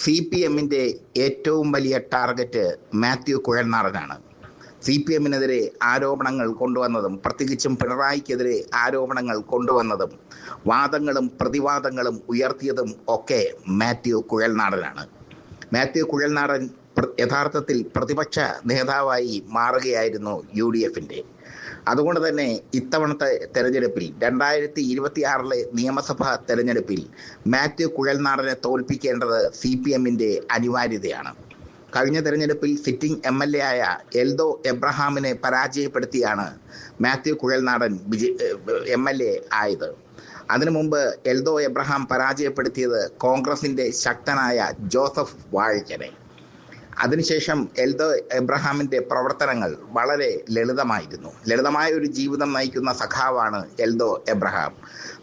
C P എമ്മിന്റെ ഏറ്റവും വലിയ ടാർഗറ്റ് മാത്യു കുഴൽനാടനാണ്. സി പി എമ്മിനെതിരെ ആരോപണങ്ങൾ കൊണ്ടുവന്നതും പ്രത്യേകിച്ചും പിണറായിക്കെതിരെ ആരോപണങ്ങൾ കൊണ്ടുവന്നതും വാദങ്ങളും പ്രതിവാദങ്ങളും ഉയർത്തിയതും ഒക്കെ മാത്യു കുഴൽനാടനാണ്. മാത്യു കുഴൽനാടൻ യഥാർത്ഥത്തിൽ പ്രതിപക്ഷ നേതാവായി മാറുകയായിരുന്നു യു ഡി എഫിന്റെ അതുകൊണ്ട് തന്നെ ഇത്തവണത്തെ തെരഞ്ഞെടുപ്പിൽ രണ്ടായിരത്തി ഇരുപത്തി ആറിലെ നിയമസഭാ തെരഞ്ഞെടുപ്പിൽ മാത്യു കുഴൽനാടനെ തോൽപ്പിക്കേണ്ടത് സി പി എമ്മിന്റെ അനിവാര്യതയാണ്. കഴിഞ്ഞ തെരഞ്ഞെടുപ്പിൽ സിറ്റിംഗ് എം എൽ എ ആയ എൽദോ എബ്രഹാമിനെ പരാജയപ്പെടുത്തിയാണ് മാത്യു കുഴൽനാടൻ വിജയ എം എൽ എ ആയത്. അതിനു മുമ്പ് എൽദോ എബ്രഹാം പരാജയപ്പെടുത്തിയത് കോൺഗ്രസിന്റെ ശക്തനായ ജോസഫ് വാഴയ്ക്കനെ. അതിനുശേഷം എൽദോ എബ്രഹാമിന്റെ പ്രവർത്തനങ്ങൾ വളരെ ലളിതമായിരുന്നു. ലളിതമായ ഒരു ജീവിതം നയിക്കുന്ന സഖാവാണ് എൽദോ എബ്രഹാം.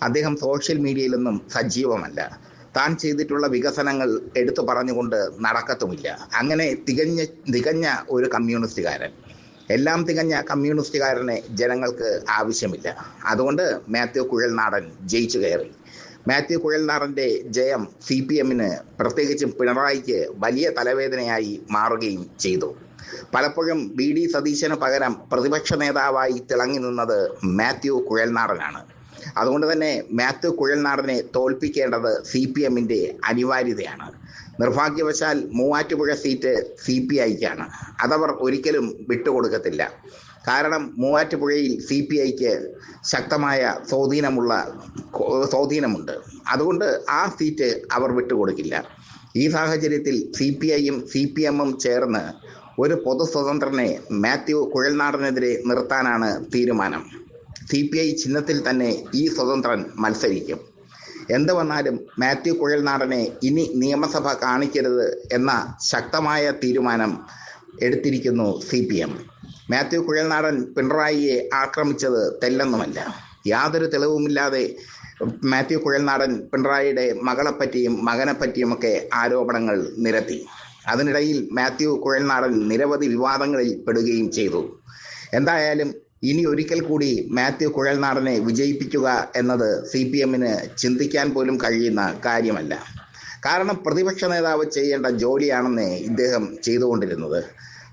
അദ്ദേഹം സോഷ്യൽ മീഡിയയിലൊന്നും സജീവമല്ല. താൻ ചെയ്തിട്ടുള്ള വികസനങ്ങൾ എടുത്തു പറഞ്ഞുകൊണ്ട് നടക്കത്തുമില്ല. അങ്ങനെ തികഞ്ഞ തികഞ്ഞ ഒരു കമ്മ്യൂണിസ്റ്റുകാരൻ. എല്ലാം തികഞ്ഞ കമ്മ്യൂണിസ്റ്റുകാരനെ ജനങ്ങൾക്ക് ആവശ്യമില്ല. അതുകൊണ്ട് മാത്യു കുഴൽനാടൻ ജയിച്ചു കയറി. മാത്യു കുഴൽനാടന്റെ ജയം സി പി എമ്മിന് പ്രത്യേകിച്ചും പിണറായിക്ക് വലിയ തലവേദനയായി മാറുകയും ചെയ്തു. പലപ്പോഴും ബി ഡി സതീശന് പകരം പ്രതിപക്ഷ നേതാവായി തിളങ്ങി നിന്നത് മാത്യു കുഴൽനാടനാണ്. അതുകൊണ്ട് തന്നെ മാത്യു കുഴൽനാടനെ തോൽപ്പിക്കേണ്ടത് സി പി എമ്മിന്റെ അനിവാര്യതയാണ്. നിർഭാഗ്യവശാൽ മൂവാറ്റുപുഴ സീറ്റ് സി പി ഐക്കാണ്. അതവർ ഒരിക്കലും വിട്ടുകൊടുക്കത്തില്ല. കാരണം മൂവാറ്റുപുഴയിൽ സി പി ഐക്ക് ശക്തമായ സ്വാധീനമുള്ള സ്വാധീനമുണ്ട്. അതുകൊണ്ട് ആ സീറ്റ് അവർ വിട്ടുകൊടുക്കില്ല. ഈ സാഹചര്യത്തിൽ സി പി ഐയും സി പി എമ്മും ചേർന്ന് ഒരു പൊതു സ്വതന്ത്രനെ മാത്യു കുഴൽനാടനെതിരെ നിർത്താനാണ് തീരുമാനം. സി പി ഐ ചിഹ്നത്തിൽ തന്നെ ഈ സ്വതന്ത്രൻ മത്സരിക്കും. എന്ത് വന്നാലും മാത്യു കുഴൽനാടനെ ഇനി നിയമസഭ കാണിക്കരുത് എന്ന ശക്തമായ തീരുമാനം എടുത്തിരിക്കുന്നു C P M. Mathew Kuzhalnadan പിണറായിയെ ആക്രമിച്ചത് തെല്ലൊന്നുമല്ല. യാതൊരു തെളിവുമില്ലാതെ മാത്യു കുഴൽനാടൻ പിണറായിയുടെ മകളെപ്പറ്റിയും മകനെപ്പറ്റിയുമൊക്കെ ആരോപണങ്ങൾ നിരത്തി. അതിനിടയിൽ മാത്യു കുഴൽനാടൻ നിരവധി വിവാദങ്ങളിൽ പെടുകയും ചെയ്തു. എന്തായാലും ഇനി ഒരിക്കൽ കൂടി മാത്യു കുഴൽനാടനെ വിജയിപ്പിക്കുക എന്നത് സി പി എമ്മിന് ചിന്തിക്കാൻ പോലും കഴിയുന്ന കാര്യമല്ല. കാരണം പ്രതിപക്ഷ നേതാവ് ചെയ്യേണ്ട ജോലിയാണെന്നേ ഇദ്ദേഹം ചെയ്തുകൊണ്ടിരുന്നത്.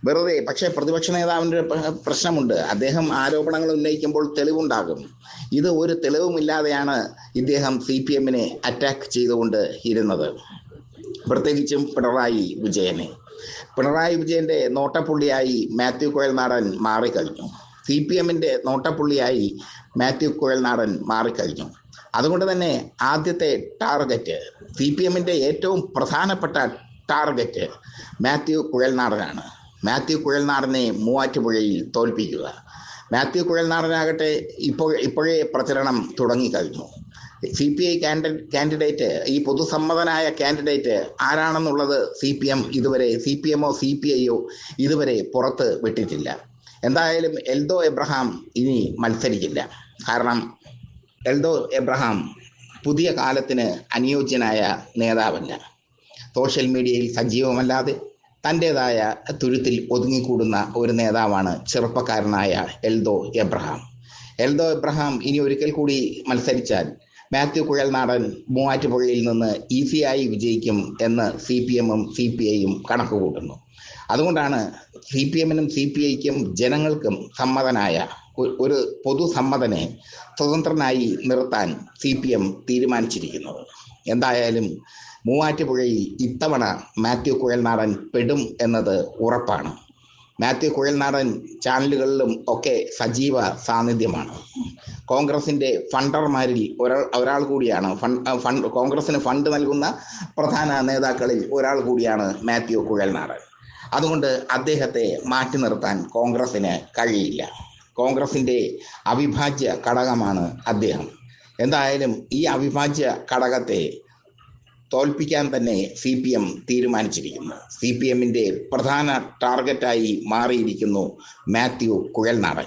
വെറുതെ പക്ഷേ പ്രതിപക്ഷ നേതാവിന്റെ പ്ര- പ്രശ്നമുണ്ട്. അദ്ദേഹം ആരോപണങ്ങൾ ഉന്നയിക്കുമ്പോൾ തെളിവുണ്ടാകും. ഇത് ഒരു തെളിവുമില്ലാതെയാണ് ഇദ്ദേഹം സി പി എമ്മിനെ അറ്റാക്ക് ചെയ്തുകൊണ്ട് ഇരുന്നത്. പ്രത്യേകിച്ചും പിണറായി വിജയനെ. പിണറായി വിജയന്റെ നോട്ടപ്പുള്ളിയായി മാത്യു കോയൽ നാടൻ മാറിക്കഴിഞ്ഞു. സി പി എമ്മിന്റെ നോട്ടപ്പുള്ളിയായി മാത്യു കുഴൽനാടൻ മാറിക്കഴിഞ്ഞു. അതുകൊണ്ട് തന്നെ ആദ്യത്തെ ടാർഗറ്റ് സി പി എമ്മിന്റെ ഏറ്റവും പ്രധാനപ്പെട്ട ടാർഗറ്റ് മാത്യു കുഴൽനാടനാണ്. മാത്യു കുഴൽനാടനെ മൂവാറ്റുപുഴയിൽ തോൽപ്പിക്കുക. മാത്യു കുഴൽനാടനാകട്ടെ ഇപ്പോൾ ഇപ്പോഴേ പ്രചരണം തുടങ്ങിക്കഴിഞ്ഞു. സി പി ഐ കാൻഡിഡേറ്റ് ഈ പൊതുസമ്മതനായ കാൻഡിഡേറ്റ് ആരാണെന്നുള്ളത് സി പി എം ഇതുവരെ സി പി എമ്മോ സി പി ഐയോ ഇതുവരെ പുറത്ത് വിട്ടിട്ടില്ല. എന്തായാലും എൽദോ എബ്രഹാം ഇനി മത്സരിക്കില്ല. കാരണം എൽദോ എബ്രഹാം പുതിയ കാലത്തിന് അനുയോജ്യനായ നേതാവല്ല. സോഷ്യൽ മീഡിയയിൽ സജീവമല്ലാതെ തന്റേതായ തുരുത്തിൽ ഒതുങ്ങിക്കൂടുന്ന ഒരു നേതാവാണ് ചെറുപ്പക്കാരനായ എൽദോ എബ്രഹാം. എൽദോ എബ്രഹാം ഇനി ഒരിക്കൽ കൂടി മത്സരിച്ചാൽ മാത്യു കുഴൽനാടൻ മൂവാറ്റുപുഴയിൽ നിന്ന് ഈസിയായി വിജയിക്കും എന്ന് സി പി എമ്മും സി പി ഐയും കണക്ക് കൂട്ടുന്നു അതുകൊണ്ടാണ് സി പി എമ്മിനും സി പി ഐക്കും ജനങ്ങൾക്കും സമ്മതനായ ഒരു പൊതുസമ്മതനെ സ്വതന്ത്രനായി നിർത്താൻ സി പി എം തീരുമാനിച്ചിരിക്കുന്നത്. എന്തായാലും മൂവാറ്റുപുഴയിൽ ഇത്തവണ മാത്യു കുഴൽനാടൻ പെടും എന്നത് ഉറപ്പാണ്. മാത്യു കുഴൽനാടൻ ചാനലുകളിലും ഒക്കെ സജീവ സാന്നിധ്യമാണ്. കോൺഗ്രസിന്റെ ഫണ്ടർമാരിൽ ഒരാൾ ഒരാൾ കൂടിയാണ് ഫണ്ട് കോൺഗ്രസിന് ഫണ്ട് നൽകുന്ന പ്രധാന നേതാക്കളിൽ ഒരാൾ കൂടിയാണ് മാത്യു കുഴൽനാടൻ. അതുകൊണ്ട് അദ്ദേഹത്തെ മാറ്റി നിർത്താൻ കോൺഗ്രസിന് കഴിയില്ല. കോൺഗ്രസിന്റെ അവിഭാജ്യ ഘടകമാണ് അദ്ദേഹം. എന്തായാലും ഈ അവിഭാജ്യ ഘടകത്തെ തോൽപ്പിക്കാൻ തന്നെ സി പി എം തീരുമാനിച്ചിരിക്കുന്നു. സി പി എമ്മിന്റെ പ്രധാന ടാർഗറ്റായി മാറിയിരിക്കുന്നു മാത്യു കുഴൽനാടൻ.